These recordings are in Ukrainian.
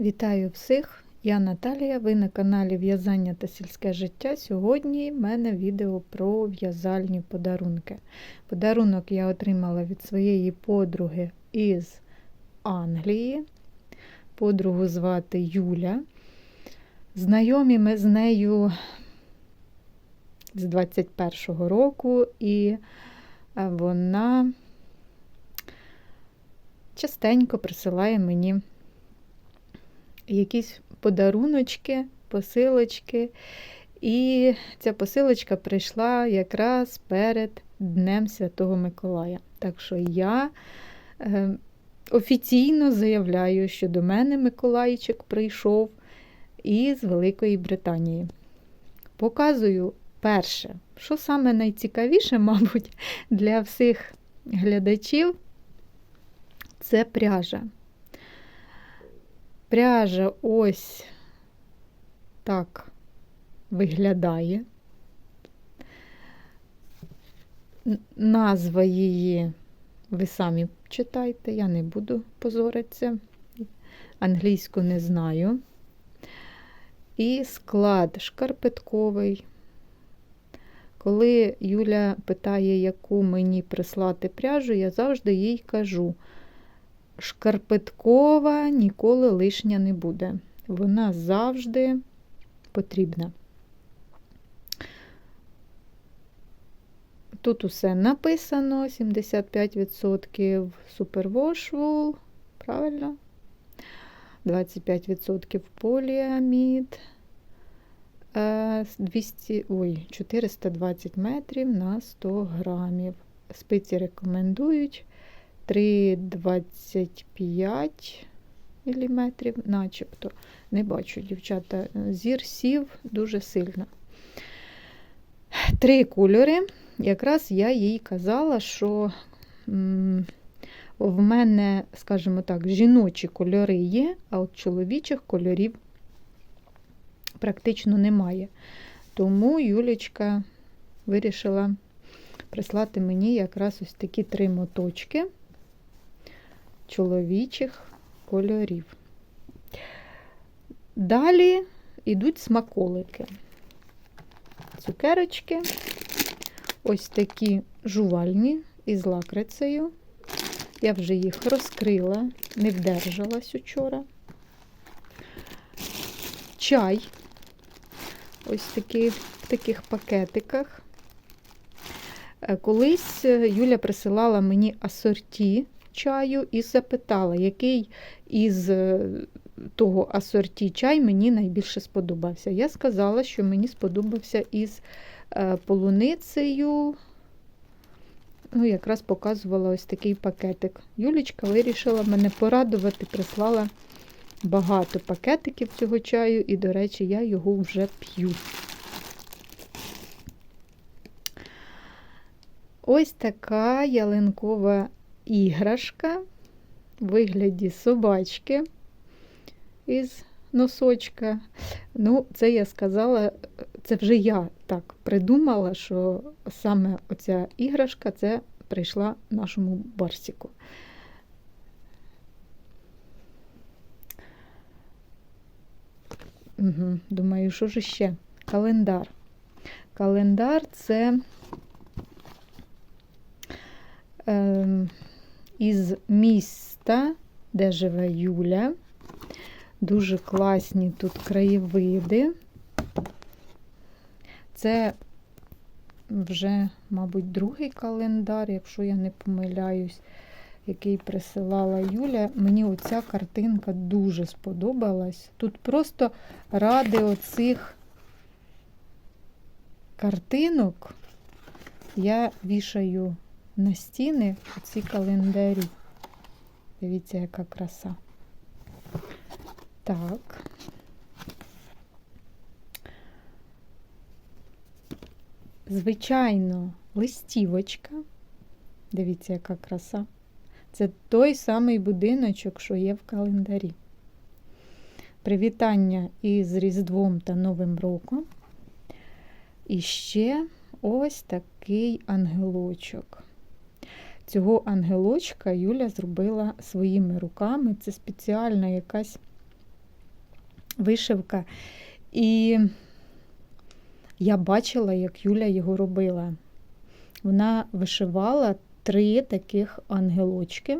Вітаю всіх! Я Наталія, ви на каналі В'язання та сільське життя. Сьогодні в мене відео про в'язальні подарунки. Подарунок я отримала від своєї подруги із Англії. Подругу звати Юля. Знайомі ми з нею з 21-го року, і вона частенько присилає мені якісь подаруночки, посилочки. І ця посилочка прийшла якраз перед Днем Святого Миколая. Так що я е, офіційно заявляю, що до мене Миколайчик прийшов із Великої Британії. Показую перше, що саме найцікавіше, мабуть, для всіх глядачів це пряжа. Пряжа ось так виглядає. Назва її ви самі читайте, я не буду позоритися, англійську не знаю. І склад шкарпетковий. Коли Юля питає, яку мені прислати пряжу, я завжди їй кажу, шкарпеткова ніколи лишня не буде. Вона завжди потрібна. Тут усе написано: 75% Superwash Wool, правильно? 25% поліамід, 200, ой, 420 метрів на 100 грамів. Спиці рекомендують 3,25 мм, начебто. Не бачу, дівчата, зір сів дуже сильно. Три кольори. Якраз я їй казала, що в мене, скажімо так, жіночі кольори є, а от чоловічих кольорів практично немає. Тому Юлічка вирішила прислати мені якраз ось такі три моточки чоловічих кольорів. Далі йдуть смаколики. Цукерочки, ось такі жувальні із лакрицею. Я вже їх розкрила, не вдержалась учора. Чай, ось такий, в таких пакетиках. Е, колись Юля присилала мені асорті чаю і запитала, який із е, того асорті чай мені найбільше сподобався. Я сказала, що мені сподобався із е, полуницею. Ну, якраз показувала ось такий пакетик. Юлічка вирішила мене порадувати, прислала багато пакетиків цього чаю, і, до речі, я його вже п'ю. Ось така ялинкова іграшка в вигляді собачки із носочка. Ну, це я сказала, це вже я так придумала, що саме оця іграшка це прийшла нашому барсіку. Угу, Думаю, що ж ще? Календар. Календар це. Е, із міста, де живе Юля. Дуже класні тут краєвиди. Це вже, мабуть, другий календар, якщо я не помиляюсь, який присилала Юля. Мені оця картинка дуже сподобалась. Тут просто ради оцих картинок я вішаю на стіни ці календарі. Дивіться, яка краса. Так. Звичайно, листівочка. Дивіться, яка краса. Це той самий будиночок, що є в календарі. Привітання із Різдвом та Новим роком. І ще ось такий ангелочок. Цього ангелочка Юля зробила своїми руками. Це спеціальна якась вишивка. І я бачила, як Юля його робила. Вона вишивала три таких ангелочки.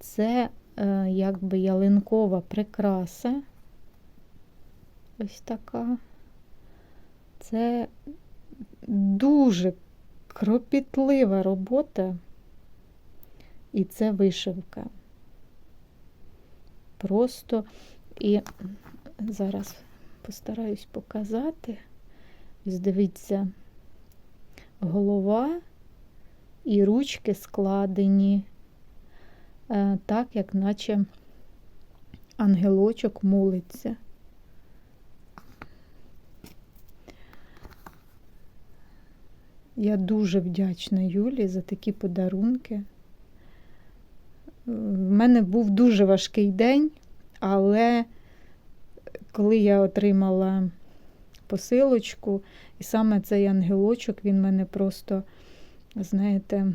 Це е, якби ялинкова прикраса. Ось така. Це дуже кропітлива робота, і це вишивка. Просто і зараз постараюсь показати. Ось дивіться, голова і ручки складені, е, так, як наче ангелочок молиться. Я дуже вдячна Юлі за такі подарунки. В мене був дуже важкий день, але коли я отримала посилочку, і саме цей ангелочок, він мене просто, знаєте,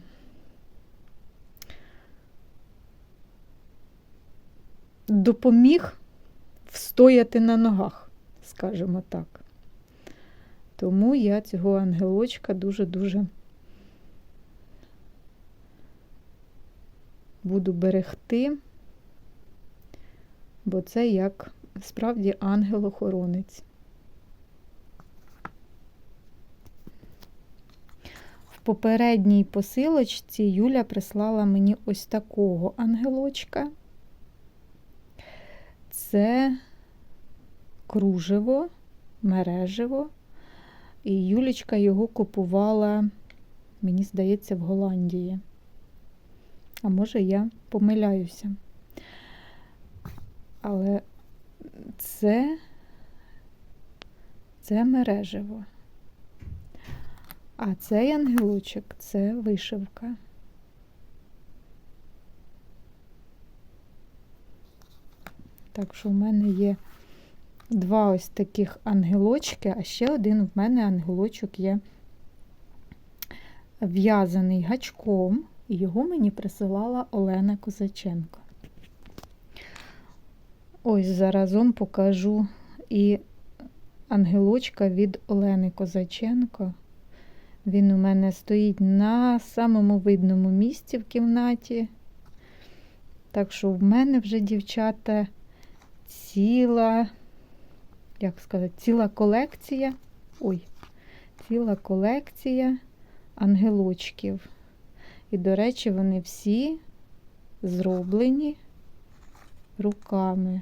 допоміг встояти на ногах, скажімо так. Тому я цього ангелочка дуже-дуже буду берегти, бо це як справді ангел-охоронець. В попередній посилочці Юля прислала мені ось такого ангелочка. Це кружево, мережево. І Юлічка його купувала, мені здається, в Голландії. А може, я помиляюся. Але це, це мережево. А цей ангелочок це вишивка. Так що в мене є два ось таких ангелочки, а ще один в мене ангелочок є в'язаний гачком, і його мені присилала Олена Козаченко. Ось заразом покажу і ангелочка від Олени Козаченко. Він у мене стоїть на самому видному місці в кімнаті. Так що в мене вже, дівчата, ціла як сказати, ціла колекція. Ой, ціла колекція ангелочків. І, до речі, вони всі зроблені руками.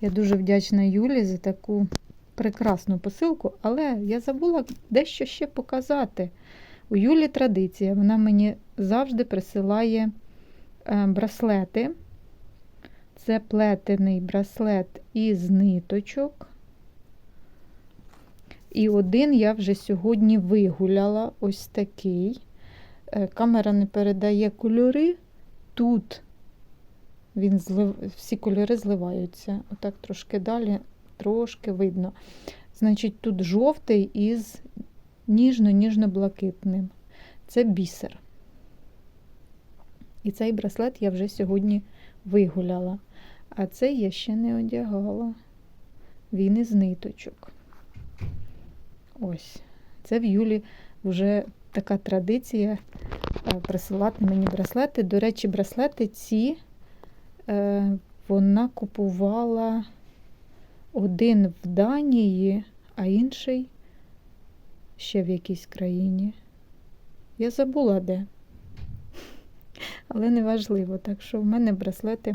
Я дуже вдячна Юлі за таку прекрасну посилку, але я забула дещо ще показати. У Юлі традиція, вона мені завжди присилає е, браслети. Це плетений браслет із ниточок. І один я вже сьогодні вигуляла ось такий. Е, камера не передає кольори. Тут він злив... всі кольори зливаються. Отак трошки далі, трошки видно. Значить, тут жовтий із ніжно-ніжно-блакитним. Це бісер. І цей браслет я вже сьогодні вигуляла. А цей я ще не одягала. Він із ниточок. Ось. Це в Юлі вже така традиція е, присилати мені браслети. До речі, браслети ці е, вона купувала один в Данії, а інший ще в якійсь країні. Я забула де. Але неважливо. Так що в мене браслети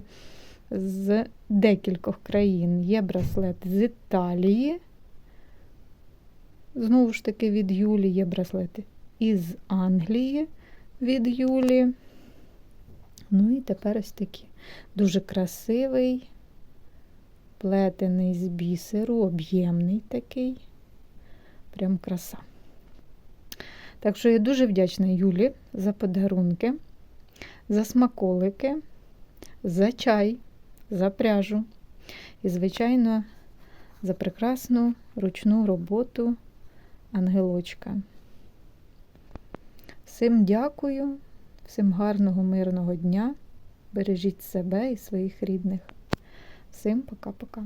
з декількох країн. Є браслет з Італії. Знову ж таки, від Юлі є браслети із Англії від Юлі. Ну і тепер ось такі. Дуже красивий, плетений з бісеру, об'ємний такий. Прям краса. Так що я дуже вдячна Юлі за подарунки, за смаколики, за чай за пряжу. І, звичайно, за прекрасну ручну роботу ангелочка. Всім дякую, всім гарного, мирного дня, Бережіть себе і своїх рідних. Всім пока-пока.